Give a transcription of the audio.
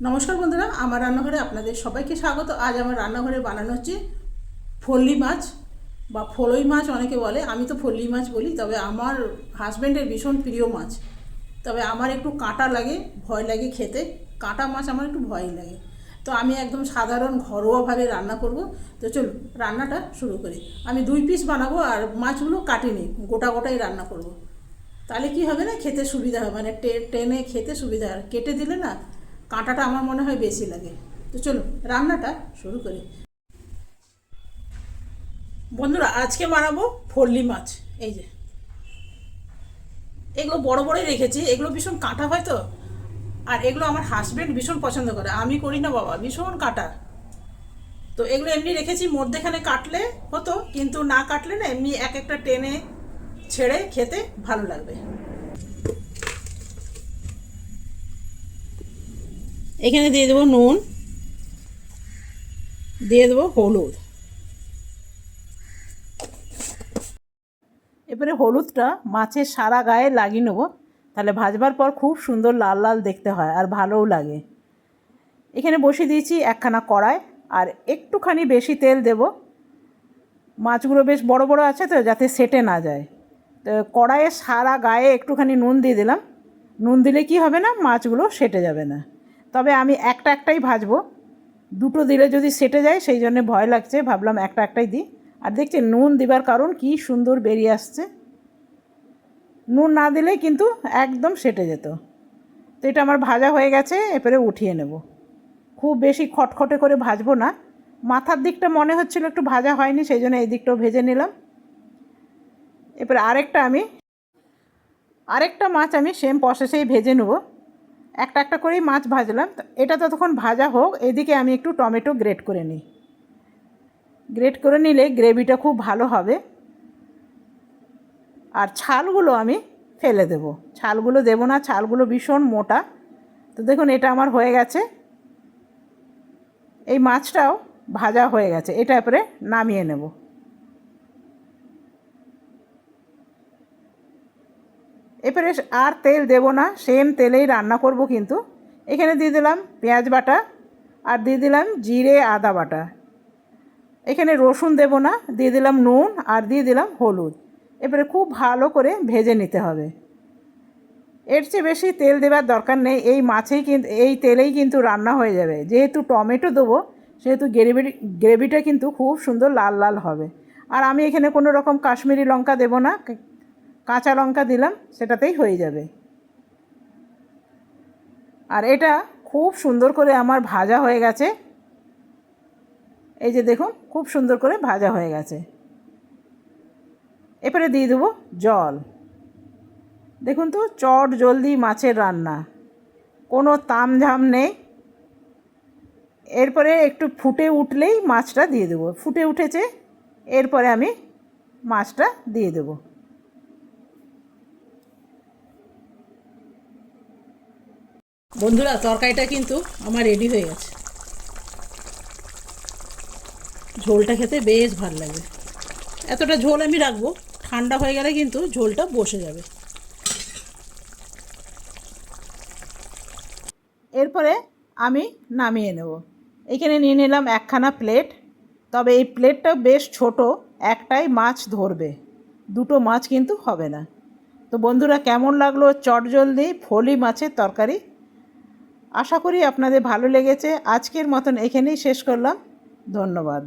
নমস্কার বন্ধুরা, আমার রান্নাঘরে আপনাদের সবাইকে স্বাগত। আজ আমার রান্নাঘরে বানানো হচ্ছে ফল্লি মাছ বা ফলই মাছ অনেকে বলে। আমি তো ফল্লি মাছ বলি, তবে আমার হাজব্যান্ডের ভীষণ প্রিয় মাছ। তবে আমার একটু কাঁটা লাগে, ভয় লাগে খেতে। কাঁটা মাছ আমার একটু ভয় লাগে। তো আমি একদম সাধারণ ঘরোয়াভাবে রান্না করব। তো চলুন, রান্নাটা শুরু করি। আমি দুই পিস বানাবো আর মাছগুলো কাটিনি গোটা গোটাই রান্না করব। তাহলে কি হবে না, খেতে সুবিধা হবে। মানে টেনে খেতে সুবিধা। হয় কেটে দিলে না কাঁটাটা আমার মনে হয় বেশি লাগে। তো চলো, রান্নাটা শুরু করি। বন্ধুরা, আজকে বানাবো ফল্লি মাছ। এই যে। এগুলো বড় বড়ই রেখেছি। এগুলো ভীষণ কাঁটা হয় তো। আর এগুলো আমার হাজব্যান্ড ভীষণ পছন্দ করে। আমি করি না বাবা, ভীষণ কাঁটা। তো এগুলো এমনি রেখেছি, মধ্যেখানে কাটলে হতো, কিন্তু না কাটলে না, এমনি এক একটা টেনে ছেড়ে খেতে ভালো লাগবে। এখানে দিয়ে দেবো নুন, দিয়ে দেবো হলুদ। এবারে হলুদটা মাছের সারা গায়ে লাগিয়ে নেব, তাহলে ভাজবার পর খুব সুন্দর লাল লাল দেখতে হয় আর ভালোও লাগে। এখানে বসিয়ে দিয়েছি একখানা কড়াই আর একটুখানি বেশি তেল দেব। মাছগুলো বেশ বড় বড় আছে তো, যাতে সেটে না যায়। তো কড়াইয়ে সারা গায়ে একটুখানি নুন দিয়ে দিলাম। নুন দিলে কি হবে না, মাছগুলো সেটে যাবে না। তবে আমি একটা একটাই ভাজবো। দুটো দিলে যদি সেটে যায়, সেই জন্য ভয় লাগছে। ভাবলাম একটা একটাই দিই। আর দেখছি নুন দিবার কারণ কি সুন্দর বেরিয়ে আসছে। নুন না দিলে কিন্তু একদম সেটে যেত। তো এটা আমার ভাজা হয়ে গেছে, এরপরে উঠিয়ে নেব। খুব বেশি খটখটে করে ভাজবো না। মাথার দিকটা মনে হচ্ছিল একটু ভাজা হয়নি, সেই জন্য এই দিকটাও ভেজে নিলাম। এরপরে আরেকটা আমি, আরেকটা মাছ আমি সেম প্রসেসেই ভেজে নেব। একটা একটা করেই মাছ ভাজলাম। এটা ততক্ষণ ভাজা হোক, এদিকে আমি একটু টমেটো গ্রেট করে নিই। গ্রেট করে নিলে গ্রেভিটা খুব ভালো হবে। আর ছালগুলো আমি ফেলে দেব। ছালগুলো দেবো না, ছালগুলো ভীষণ মোটা। তো দেখুন, এটা আমার হয়ে গেছে। এই মাছটাও ভাজা হয়ে গেছে। এটা এরপরে নামিয়ে নেব। এরপরে আর তেল দেব না সেম তেলেই রান্না করব কিন্তু। এখানে দিয়ে দিলাম পেঁয়াজ বাটা আর দিয়ে দিলাম জিরে আদা বাটা। এখানে রসুন দেব না, দিয়ে দিলাম নুন আর দিয়ে দিলাম হলুদ। এবারে খুব ভালো করে ভেজে নিতে হবে। এর চেয়ে বেশি তেল দেওয়ার দরকার নেই, এই মাছেই কিন্তু এই তেলেই কিন্তু রান্না হয়ে যাবে। যেহেতু টমেটো দেবো, সেহেতু গ্রেভি, গ্রেভিটা কিন্তু খুব সুন্দর লাল লাল হবে। আর আমি এখানে কোনো রকম কাশ্মীরি লঙ্কা দেবো না কাঁচা লঙ্কা দিলাম, সেটাতেই হয়ে যাবে। আর এটা খুব সুন্দর করে আমার ভাজা হয়ে গেছে। এই যে দেখুন, খুব সুন্দর করে ভাজা হয়ে গেছে। এরপরে দিয়ে দেবো জল। দেখুন তো, চট জলদি মাছের রান্না। কোনো তামঝাম নেই। এরপরে একটু ফুটে উঠলেই মাছটা দিয়ে দেবো। ফুটে উঠেছে, এরপরে আমি মাছটা দিয়ে দেবো। বন্ধুরা, তরকারিটা কিন্তু আমার রেডি হয়ে গেছে। ঝোলটা খেতে বেশ ভালো লাগবে এতটা ঝোল আমি রাখব, ঠান্ডা হয়ে গেলে কিন্তু ঝোলটা বসে যাবে। এরপরে আমি নামিয়ে নেব। এখানে নিয়ে নিলাম একখানা প্লেট। তবে এই প্লেটটা বেশ ছোট, একটাই মাছ ধরবে। দুটো মাছ কিন্তু হবে না। তো বন্ধুরা, কেমন লাগল? চটজলদি, ফলি মাছের তরকারি আশা করি আপনাদের ভালো লেগেছে। আজকের মতন এখানেই শেষ করলাম। ধন্যবাদ।